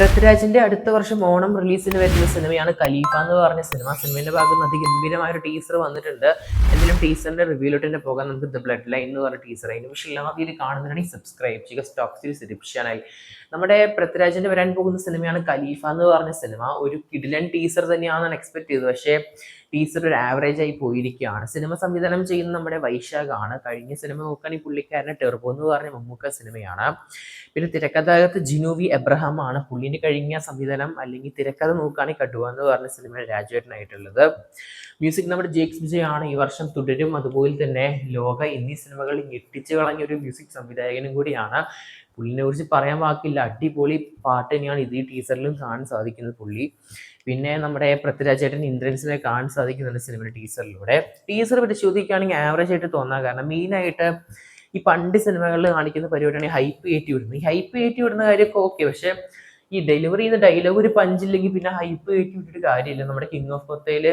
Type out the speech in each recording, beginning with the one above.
പൃഥ്വിരാജിന്റെ അടുത്ത വർഷം ഓണം റിലീസിന് വരുന്ന സിനിമയാണ് ഖലീഫ എന്ന് പറഞ്ഞ സിനിമ. സിനിമയുടെ ഭാഗത്ത് അതിഗംഭീരമായ ഒരു ടീസർ വന്നിട്ടുണ്ട്. എന്തെങ്കിലും ടീസറിന്റെ റിവ്യൂലോട്ട് തന്നെ പോകാൻ നമുക്ക് ദ ബ്ലഡ് ലൈൻ എന്ന് പറഞ്ഞ ടീസർ അതിന് പക്ഷേ എല്ലാവരും കാണുന്നതിനാണ് സബ്സ്ക്രൈബ് ചെയ്യുക. സ്റ്റോക്ക് സീരീസ് ഡിപ്ഷനായി നമ്മുടെ പൃഥ്വിരാജിന്റെ വരാൻ പോകുന്ന സിനിമയാണ് ഖലീഫ എന്ന് പറഞ്ഞ സിനിമ. ഒരു കിഡിലൻ ടീസർ തന്നെയാണെന്നാണ് എക്സ്പെക്ട് ചെയ്തത്. പക്ഷേ ടീസർ ഒരു ആവറേജ് ആയി പോയിരിക്കുകയാണ്. സിനിമ സംവിധാനം ചെയ്യുന്ന നമ്മുടെ വൈശാഖാണ് കഴിഞ്ഞ സിനിമ നോക്കുകയാണെങ്കിൽ പുള്ളിക്കാരനെ ടെർബോ എന്ന് പറഞ്ഞ മമ്മൂക്ക സിനിമയാണ്. പിന്നെ തിരക്കഥാകത്ത് ജിനുവി എബ്രഹാം ആണ് പുള്ളിന് കഴിഞ്ഞ സംവിധാനം അല്ലെങ്കിൽ തിരക്കഥ നോക്കുകയാണെങ്കിൽ കടുവ എന്ന് പറഞ്ഞ സിനിമ രാജുവേട്ടനായിട്ടുള്ളത്. മ്യൂസിക് നമ്മുടെ ജേക്സ് വിജയ് ആണ് ഈ വർഷം തുടരും. അതുപോലെ തന്നെ ലോക എന്നീ സിനിമകൾ ഞെട്ടിച്ചു കളഞ്ഞ ഒരു മ്യൂസിക് സംവിധായകനും കൂടിയാണ്. പുള്ളിനെ കുറിച്ച് പറയാൻ വാക്കില്ല. അടിപൊളി പാട്ട് തന്നെയാണ് ഇത് ഈ കാണാൻ സാധിക്കുന്നത് പുള്ളി. പിന്നെ നമ്മുടെ പൃഥ്വിരാജേട്ടൻ ഇന്ദ്രൻസിനെ കാണാൻ സാധിക്കുന്നുണ്ട് സിനിമയുടെ ടീസറിലൂടെ. ടീസർ പരിശോധിക്കുകയാണെങ്കിൽ ആവറേജ് ആയിട്ട് തോന്നാൻ കാരണം മെയിനായിട്ട് ഈ പണ്ട് സിനിമകളിൽ കാണിക്കുന്ന പരിപാടിയാണ് ഹൈപ്പ് കയറ്റി വിടുന്നത് ഈ ഹൈപ്പ് കയറ്റി വിടുന്ന കാര്യമൊക്കെ ഓക്കെ പക്ഷെ ഈ ഡെലിവറി ചെയ്യുന്ന ഡയലോഗ് ഒരു പഞ്ചില്ലെങ്കിൽ പിന്നെ ഹൈപ്പ് കയറ്റി വിട്ടിട്ട് കാര്യമില്ല. നമ്മുടെ കിങ് ഓഫ് കൊത്തയിൽ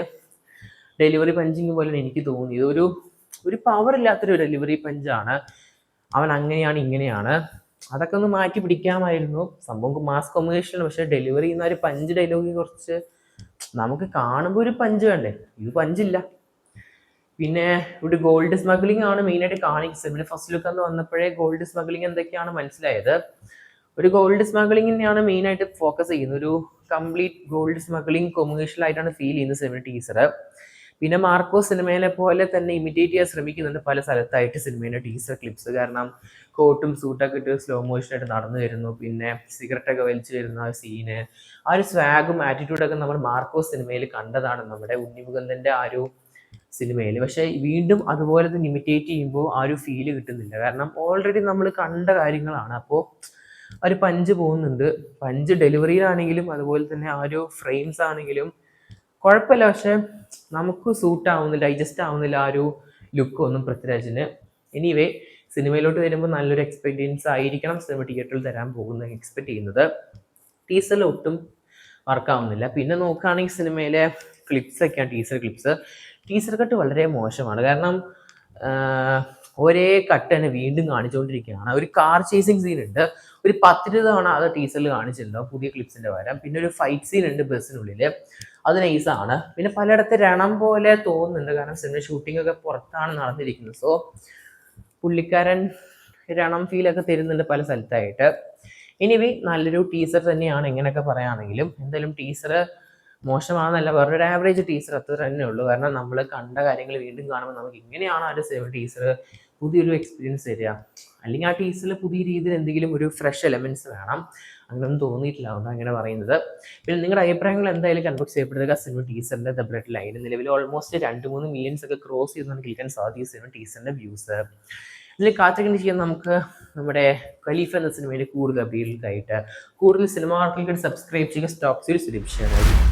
ഡെലിവറി പഞ്ചിങ് പോലെ എനിക്ക് തോന്നി ഇതൊരു ഒരു പവർ ഇല്ലാത്തൊരു ഡെലിവറി പഞ്ചാണ് അവൻ അങ്ങനെയാണ് ഇങ്ങനെയാണ്. അതൊക്കെ ഒന്ന് മാറ്റി പിടിക്കാമായിരുന്നു. സംഭവം മാസ് കോമ്പിനേഷനാണ് പക്ഷെ ഡെലിവറി ചെയ്യുന്ന ഒരു പഞ്ച് ഡയലോഗ് കുറച്ച് നമുക്ക് കാണുമ്പോൾ ഒരു പഞ്ച് വേണ്ടേ? ഇത് പഞ്ചില്ല പിന്നെ ഇവിടെ ഗോൾഡ് സ്മഗ്ലിംഗ് ആണ് മെയിനായിട്ട് കാണിക്കുന്നത്. പിന്നെ ഫസ്റ്റ് ലുക്ക് എന്ന് വന്നപ്പോഴേ ഗോൾഡ് സ്മഗ്ലിംഗ് എന്തൊക്കെയാണ് മനസ്സിലായത്? ഒരു ഗോൾഡ് സ്മഗ്ലിങ്ങിനെയാണ് മെയിനായിട്ട് ഫോക്കസ് ചെയ്യുന്നത്. ഒരു കംപ്ലീറ്റ് ഗോൾഡ് സ്മഗ്ലിംഗ് കൊമേഴ്ഷ്യൽ ആയിട്ടാണ് ഫീൽ ചെയ്യുന്നത് സിനിമ ടീസർ പിന്നെ മാർക്കോ സിനിമയിലെ പോലെ തന്നെ ഇമിറ്റേറ്റ് ചെയ്യാൻ ശ്രമിക്കുന്നുണ്ട് പല സ്ഥലത്തായിട്ട് സിനിമയുടെ ടീസർ ക്ലിപ്സ് കാരണം കോട്ടും സൂട്ടൊക്കെ ഇട്ട് സ്ലോ മോഷനായിട്ട് നടന്നു വരുന്നു. പിന്നെ സിഗരറ്റൊക്കെ വലിച്ചു വരുന്ന ആ സീന് ആ ഒരു സ്വാഗും ആറ്റിറ്റ്യൂഡൊക്കെ നമ്മൾ മാർക്കോ സിനിമയിൽ കണ്ടതാണ് നമ്മുടെ ഉണ്ണിമുകുന്ദന്റെ ആ ഒരു സിനിമയിൽ പക്ഷേ വീണ്ടും അതുപോലെ തന്നെ ഇമിറ്റേറ്റ് ചെയ്യുമ്പോൾ ആ ഒരു ഫീൽ കിട്ടുന്നില്ല. കാരണം ഓൾറെഡി നമ്മൾ കണ്ട കാര്യങ്ങളാണ്. അപ്പോൾ ഒരു പഞ്ച് പോകുന്നുണ്ട്. പഞ്ച് ഡെലിവറിയിലാണെങ്കിലും അതുപോലെ തന്നെ ആ ഒരു ഫ്രെയിംസ് ആണെങ്കിലും കുഴപ്പമില്ല. പക്ഷെ നമുക്ക് സൂട്ട് ആവുന്നില്ല ഡൈജസ്റ്റ് ആവുന്നില്ല ആ ഒരു ലുക്ക് ഒന്നും പൃഥ്വിരാജിന്. എനിവേ സിനിമയിലോട്ട് വരുമ്പോൾ നല്ലൊരു എക്സ്പീരിയൻസ് ആയിരിക്കണം സിനിമ തിയേറ്ററിൽ തരാൻ പോകുന്ന എക്സ്പെക്ട് ചെയ്യുന്നത്. ടീസറിൽ ഒട്ടും വർക്കാവുന്നില്ല പിന്നെ നോക്കുകയാണെങ്കിൽ സിനിമയിലെ ക്ലിപ്സ് ഒക്കെയാണ് ടീസർ ക്ലിപ്സ് ടീസർ കട്ട് വളരെ മോശമാണ്. കാരണം ഒരേ കട്ട് തന്നെ വീണ്ടും കാണിച്ചുകൊണ്ടിരിക്കുകയാണ്. ഒരു കാർ ചേസിങ് സീൻ ഉണ്ട്. ഒരു പത്തിരുപത് തവണ അത് ടീസറിൽ കാണിച്ചിട്ടുണ്ടാവും പുതിയ ക്ലിപ്സിന്റെ വരാം പിന്നെ ഒരു ഫൈറ്റ് സീൻ ഉണ്ട് ബസ്സിനുള്ളിൽ അത് നൈസാണ് പിന്നെ പലയിടത്ത് രണം പോലെ തോന്നുന്നുണ്ട്. കാരണം സിനിമ ഷൂട്ടിംഗ് ഒക്കെ പുറത്താണ് നടന്നിരിക്കുന്നത്. സോ പുള്ളിക്കാരൻ രണം ഫീലൊക്കെ തരുന്നുണ്ട് പല സ്ഥലത്തായിട്ട്. എനിവേ നല്ലൊരു ടീസർ തന്നെയാണ് ഇങ്ങനെയൊക്കെ പറയുകയാണെങ്കിലും. എന്തായാലും ടീസർ മോശമാണെന്നല്ല. വേറൊരു ആവറേജ് ടീസർ അത്ര തന്നെ ഉള്ളൂ. കാരണം നമ്മൾ കണ്ട കാര്യങ്ങൾ വീണ്ടും കാണുമ്പോൾ നമുക്ക് ഇങ്ങനെയാണ് ആ ഒരു ടീസർ പുതിയൊരു എക്സ്പീരിയൻസ് തരിക അല്ലെങ്കിൽ ആ ടേസ്റ്റിൽ പുതിയ രീതിയിൽ എന്തെങ്കിലും ഒരു ഫ്രഷ് എലമെന്റ്സ് വേണം. അങ്ങനെയൊന്നും തോന്നിയിട്ടില്ല. അതുകൊണ്ട് അങ്ങനെ പറയുന്നത്. പിന്നെ നിങ്ങളുടെ അഭിപ്രായങ്ങൾ എന്തായാലും കൺവെക്ട് ചെയ്യപ്പെടുക സിനിമ ടീച്ചറിന്റെ ദ ബ്ലഡ് ലൈൻ നിലവിൽ ഓൾമോസ്റ്റ് രണ്ട് മൂന്ന് മില്യൻസ് ഒക്കെ ക്രോസ് ചെയ്തുകൊണ്ട് കേൾക്കാൻ സാധിക്കും സിനിമ ടീച്ചറിന്റെ വ്യൂസ് ഇതിൽ കാത്തിരിക്കുന്ന ചെയ്യാൻ നമുക്ക് നമ്മുടെ ഖലീഫ എന്ന സിനിമയിൽ കൂടുതൽ അപീലായിട്ട് കൂടുതൽ സിനിമ ആർക്കൊക്കെ സബ്സ്ക്രൈബ് ചെയ്യുക. സീരീസ് ലഭിച്ചാൽ